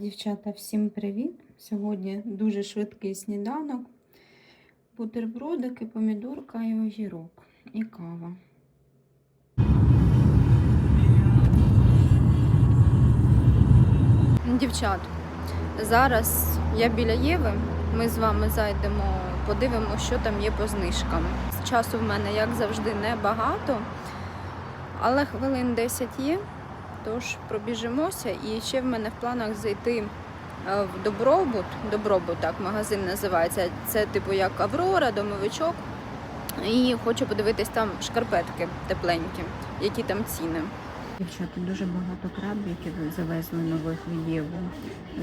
Дівчата, всім привіт! Сьогодні дуже швидкий сніданок. Бутербродики, помідорка і огірок. І кава. Дівчат, зараз я біля Єви. Ми з вами зайдемо, подивимося, що там є по знижкам. Часу в мене, як завжди, небагато, але хвилин 10 є. Тож пробіжимося. І ще в мене в планах зайти е, в Добробут. Добробут, так, магазин називається. Це типу як Аврора, домовичок. І хочу подивитись там шкарпетки тепленькі, які там ціни. Дівчата, дуже багато крабиків завезли нових в Єву.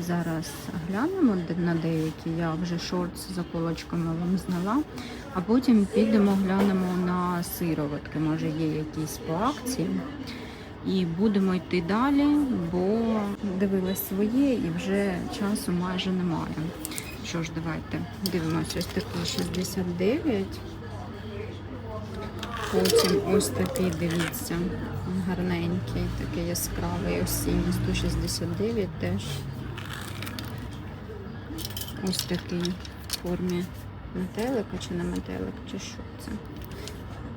Зараз глянемо на деякі. Я вже шорт з заколочками вам зняла, а потім підемо глянемо на сироватки. Може є якісь по акції. І будемо йти далі, бо дивилась своє і вже часу майже немає. Що ж, давайте дивимося ось такий 69. Потім ось такий, дивіться, гарненький, такий яскравий осінній 169 теж. Ось такий в формі метелика чи не метелик, чи що це.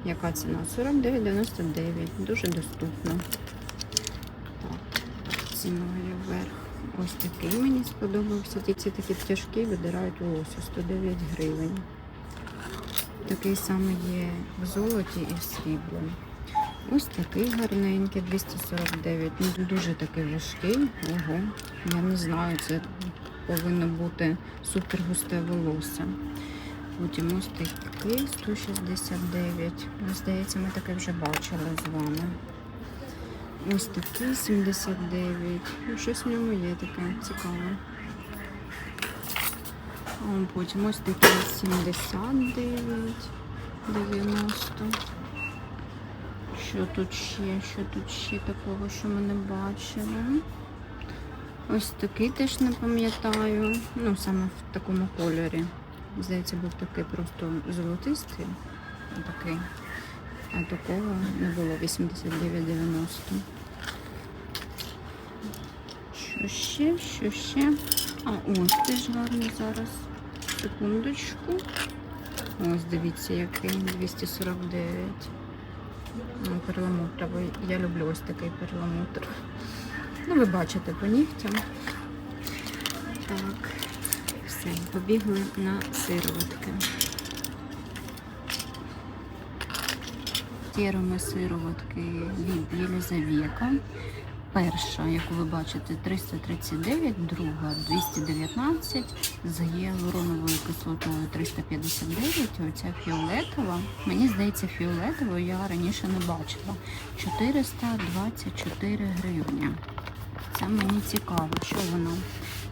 Яка ціна? 49,99. Дуже доступно. Так, ціною вверх. Ось такий мені сподобався. Ці такі тяжкі видирають волосся 109 гривень. Такий самий є в золоті і в сріблі. Ось такий гарненький, 249. Ну, дуже такий важкий. Ого. Я не знаю, це повинно бути супер густе волосся. Потім ось такий 169. Ну, Здається, ми таке вже бачили з вами. Ось такий 79. Ну, щось в ньому є таке цікаве. Потім ось такий 79, 90. Що тут ще? Що тут ще такого, що ми не бачили? Ось такий теж не пам'ятаю. Ну, саме в такому кольорі. Здається, був такий просто золотистий. Такий. А такого не було 89,90. Що ще? Що ще? А ось теж гарний зараз. Секундочку. Ось дивіться, який 249. Ну, перламутровий. Я люблю ось такий перламутр. Ну, ви бачите по нігтям. Так, все, побігли на сироватки. Тєрами сироватки від Єлизавєка. Перша, яку ви бачите, 339, друга 219, з гіалуроновою кислотою 359, оця фіолетова. Мені здається, фіолетову я раніше не бачила. 424 гривні. Це мені цікаво, що вона.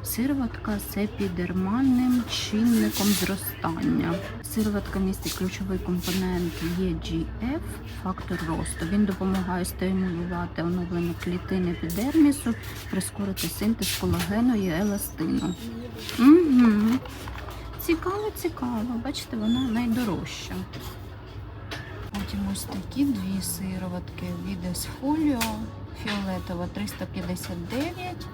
Сироватка з епідермальним чинником зростання. Сироватка містить ключовий компонент EGF, фактор росту. Він допомагає стимулювати оновлення клітин епідермісу, прискорити синтез колагену і еластину. Угу. Цікаво, цікаво. Бачите, вона найдорожча. Потім ось такі дві сироватки від Esfolio. Фіолетова 359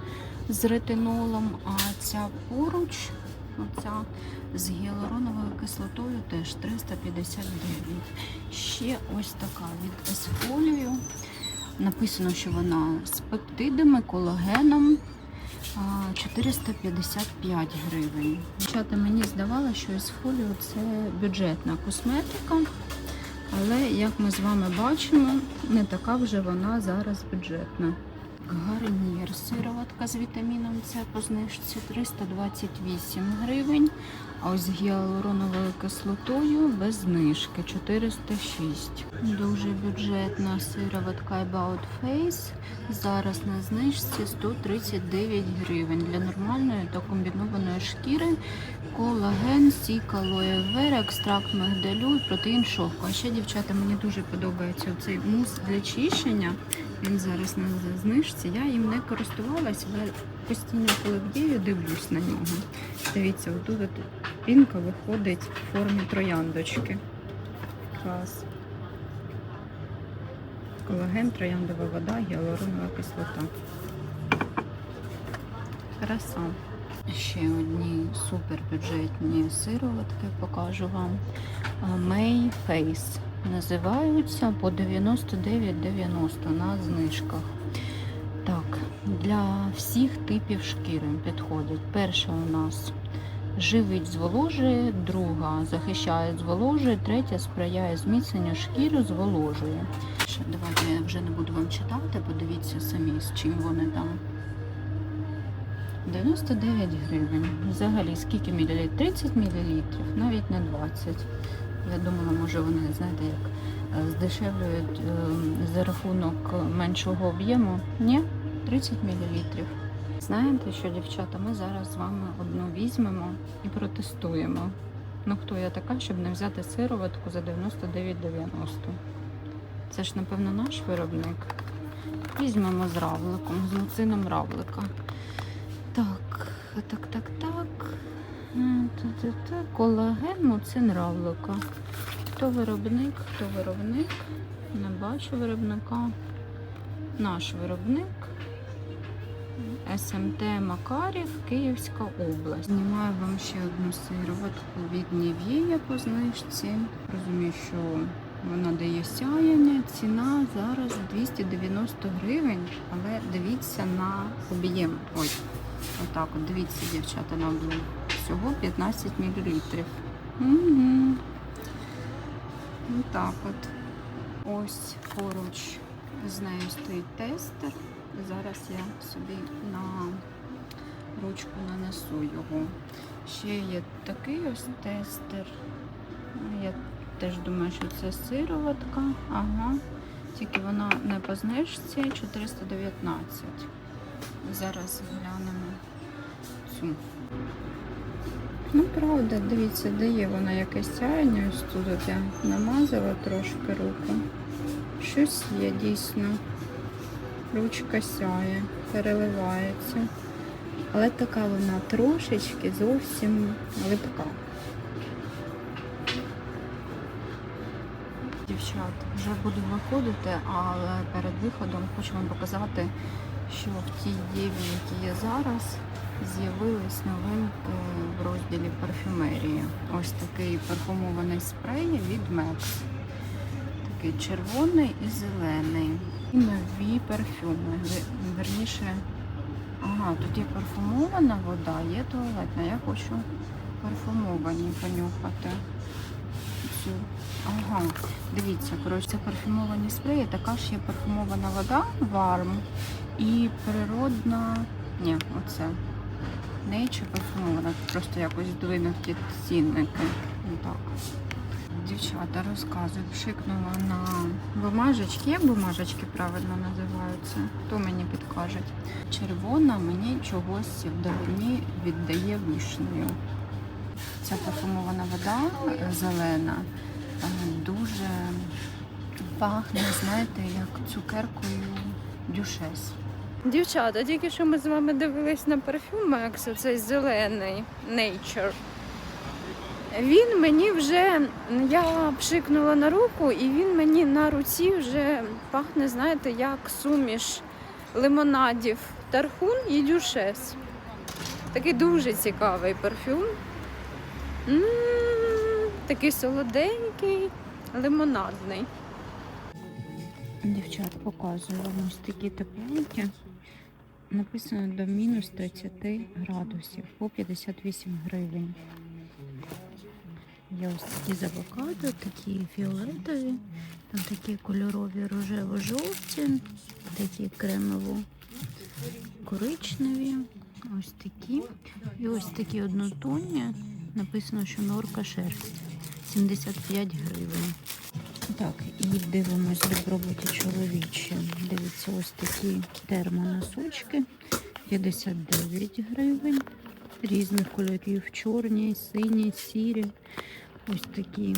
з ретинолом, а ця поруч, оця з гіалуроновою кислотою теж 359. Ще ось така від Esfolio. Написано, що вона з пептидами, колагеном. 455 гривень. Дівчата, мені здавалося, що Esfolio це бюджетна косметика. Але як ми з вами бачимо, не така вже вона зараз бюджетна. Гарнір сироватка з вітаміном С по знижці 328 гривень. А ось з гіалуроновою кислотою без знижки 406. Дуже бюджетна сироватка About Face. Зараз на знижці 139 гривень для нормальної та комбінованої шкіри. Колаген, сік алоє вера, екстракт і протеїн шовку. А ще, дівчата, мені дуже подобається цей мус для чищення. Він зараз на знижці. Я їм не користувалась, але постійно, коли вдію, дивлюсь на нього. Дивіться, отут пінка виходить в формі трояндочки. Клас. Колаген, трояндова вода, гіалуронова кислота. Краса. Ще одні супербюджетні сироватки покажу вам. May Face. Називаються по 99,90 на знижках. Так, для всіх типів шкіри підходить. Перша у нас живить зволожує, друга захищає зволожує, третя сприяє зміцненню шкіри, зволожує. Давайте я вже не буду вам читати, подивіться самі, з чим вони там. 99 гривень. Взагалі, скільки мілілітрів? 30 мілілітрів, навіть не 20. Я думала, може вони, знаєте, як е, здешевлюють е, за рахунок меншого об'єму. Ні, 30 мілілітрів. Знаєте що, дівчата, ми зараз з вами одну візьмемо і протестуємо. Ну хто я така, щоб не взяти сироватку за 99,90? Це ж, напевно, наш виробник. Візьмемо з равликом, з муцином равлика. Так, так, так, так. Колаген муцин равлика. Хто виробник? Хто виробник? Не бачу виробника. Наш виробник. СМТ Макарів, Київська область. Знімаю вам ще одну сироватку від Нів'єя по знижці. Розумію, що вона дає сяяння. Ціна зараз 290 гривень, але дивіться на об'єм. Ой, отак от дивіться, дівчата, на об'єм. Всього 15 мл. Угу. Так от. Ось поруч з нею стоїть тестер. Зараз я собі на ручку нанесу його. Ще є такий ось тестер. Я теж думаю, що це сироватка. Ага. Тільки вона не по знижці 419. Зараз глянемо цю. Ну, правда, дивіться, дає вона якесь сяєння. Ось тут от я намазала трошки руку. Щось є дійсно. Ручка сяє, переливається. Але така вона трошечки зовсім липка. Дівчат, вже буду виходити, але перед виходом хочу вам показати, що в тій єві, які є зараз, з'явились новинки в розділі парфюмерії. Ось такий парфумований спрей від Max. Такий червоний і зелений. І нові парфюми. Верніше, ага, тут є парфумована вода, є туалетна. Я хочу парфумовані понюхати. Цю. Ага, дивіться, коротше, це парфюмовані спреї, така ж є парфумована вода, варм і природна. Ні, оце. Nature парфумована. Просто якось здвинуті цінники. Так. Дівчата розказую, пшикнула на бумажечки. Як бумажечки правильно називаються? Хто мені підкаже? Червона мені чогось вдалині віддає вишнею. Ця парфумована вода е, зелена е, дуже пахне, знаєте, як цукеркою дюшес. Дівчата, тільки що ми з вами дивились на парфюм Max, цей зелений Nature. Він мені вже, я пшикнула на руку, і він мені на руці вже пахне, знаєте, як суміш лимонадів Тархун і Дюшес. Такий дуже цікавий парфюм. М такий солоденький, лимонадний. Дівчат, показую вам ось такі тепленькі. Написано до мінус 30 градусів по 58 гривень. Є ось такі з авокадо, такі фіолетові, там такі кольорові рожево-жовті, такі кремово-коричневі, ось такі. І ось такі однотонні. Написано, що норка шерсть 75 гривень. Так, і дивимось добробуті чоловічі. Дивіться, ось такі термоносочки 59 гривень. Різних кольорів: чорні, сині, сірі. Ось такі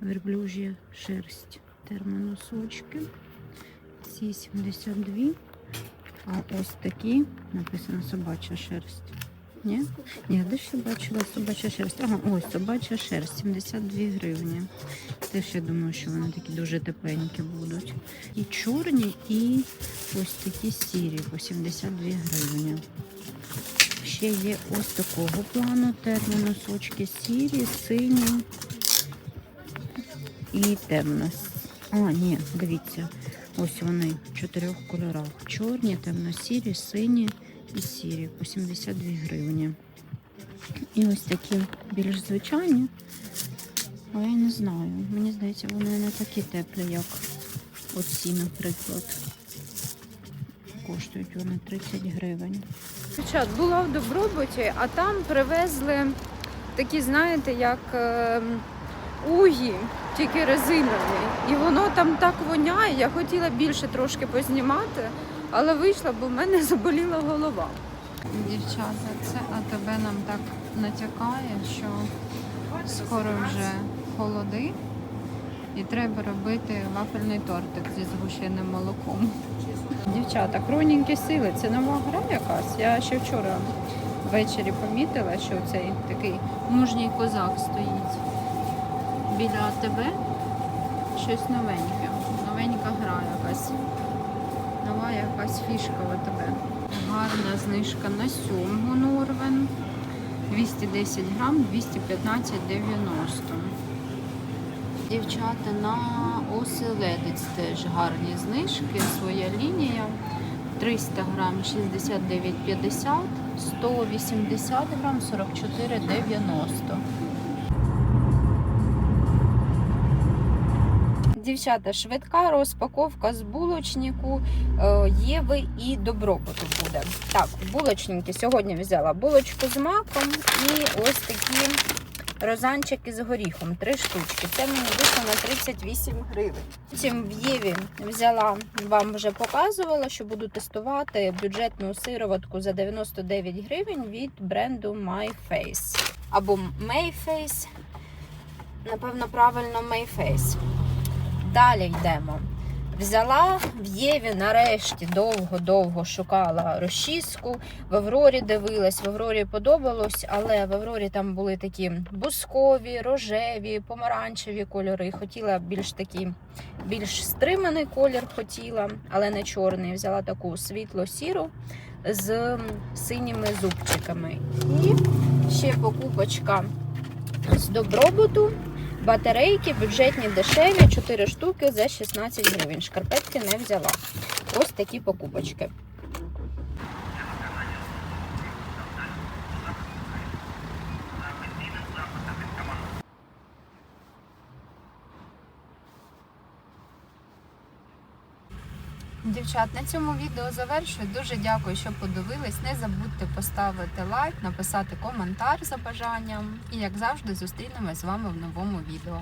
верблюжя шерсть. Термоносочки. Ці 72. А ось такі написано собача шерсть. Ні? Ні, де я бачила собача шерсть? Ага, ось собача шерсть, 72 гривні. Теж я думаю, що вони такі дуже тепленькі будуть. І чорні, і ось такі сірі по 72 гривні. ще є ось такого плану термоносочки сірі, сині і темно. А, ні, дивіться. Ось вони в чотирьох кольорах. Чорні, темно-сірі, сині і сірі по 72 гривні. І ось такі більш звичайні. Але я не знаю. Мені здається, вони не такі теплі, як оці, наприклад. Коштують вони 30 гривень. Дівчат, була в Добробуті, а там привезли такі, знаєте, як е, угі, тільки резинові. І воно там так воняє. Я хотіла більше трошки познімати, але вийшла, бо в мене заболіла голова. Дівчата, це АТБ нам так натякає, що скоро вже холоди і треба робити вафельний тортик зі згущеним молоком. Дівчата, хронінькі сили, це нова гра якась. Я ще вчора ввечері помітила, що цей такий мужній козак стоїть біля АТБ. Щось новеньке. Новенька гра якась. Нова якась фішка в АТБ. Гарна знижка на сьомгу Норвен. 210 грам, 215,90. Дівчата на оселедець теж гарні знижки. Своя лінія. 300 грам 69,50, 180 грам 44,90. Дівчата, швидка розпаковка з булочнику е, Єви і добробуту буде. Так, булочники сьогодні взяла булочку з маком і ось такі розанчики з горіхом. Три штучки. Це мені вийшло на 38 гривень. Потім в Єві взяла, вам вже показувала, що буду тестувати бюджетну сироватку за 99 гривень від бренду My Face. Або Mayface. Напевно, правильно Mayface. Далі йдемо. Взяла в Єві нарешті довго-довго шукала розчіску. В Аврорі дивилась, в Аврорі подобалось, але в Аврорі там були такі бускові, рожеві, помаранчеві кольори. Хотіла більш такий, більш стриманий колір хотіла, але не чорний. Взяла таку світло-сіру з синіми зубчиками. І ще покупочка з добробуту. Батарейки бюджетні дешеві, 4 штуки за 16 гривень. Шкарпетки не взяла. Ось такі покупочки. Дівчат, на цьому відео завершую. Дуже дякую, що подивились. Не забудьте поставити лайк, написати коментар за бажанням. І як завжди, зустрінемось з вами в новому відео.